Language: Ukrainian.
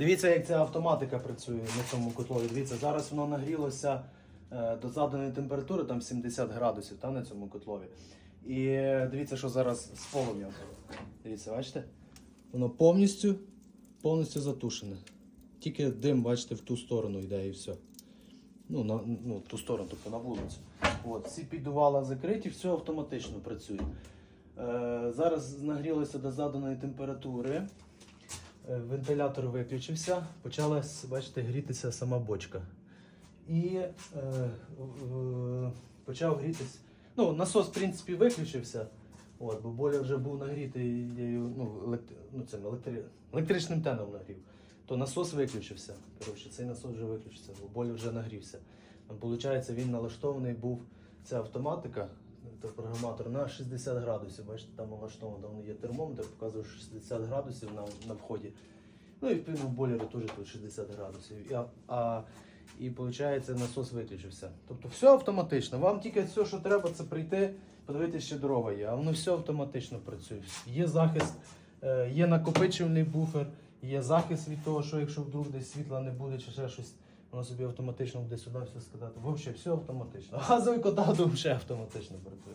Дивіться, як ця автоматика працює на цьому котлові. Дивіться, зараз воно нагрілося е, до заданої температури, там 70 градусів та, на цьому котлові. І дивіться, що зараз з полум'ям. Дивіться, бачите? Воно повністю, повністю затушене. Тільки дим, бачите, в ту сторону йде і все. Ну, на ну, в ту сторону, тобто на вулицю. От, всі піддувала закриті, все автоматично працює. Е, зараз нагрілося до заданої температури. Е, Вентилятор виключився, почала, бачите, грітися сама бочка. І е, е, почав грітись. Ну, насос, в принципі, виключився. От, бо боля вже був нагрітий ну, електри, ну, цим електри, електричним теном нагрів. То насос виключився. Коротше, цей насос вже виключився, бо боля вже нагрівся. Виходить, він налаштований був ця автоматика, та програматор на 60 градусів. Бачите, там налаштовано, там є термометр, показує 60 градусів на, на вході. Ну і в бойлері теж тут 60 градусів. А, а, і виходить, насос виключився. Тобто все автоматично. Вам тільки все, що треба, це прийти, подивитися, що дорога є. А воно все автоматично працює. Є захист, е, є накопичувальний буфер, є захист від того, що якщо вдруг десь світла не буде чи ще щось, воно собі автоматично буде сюди все скидати. Взагалі все автоматично. Газовий кота взагалі автоматично працює.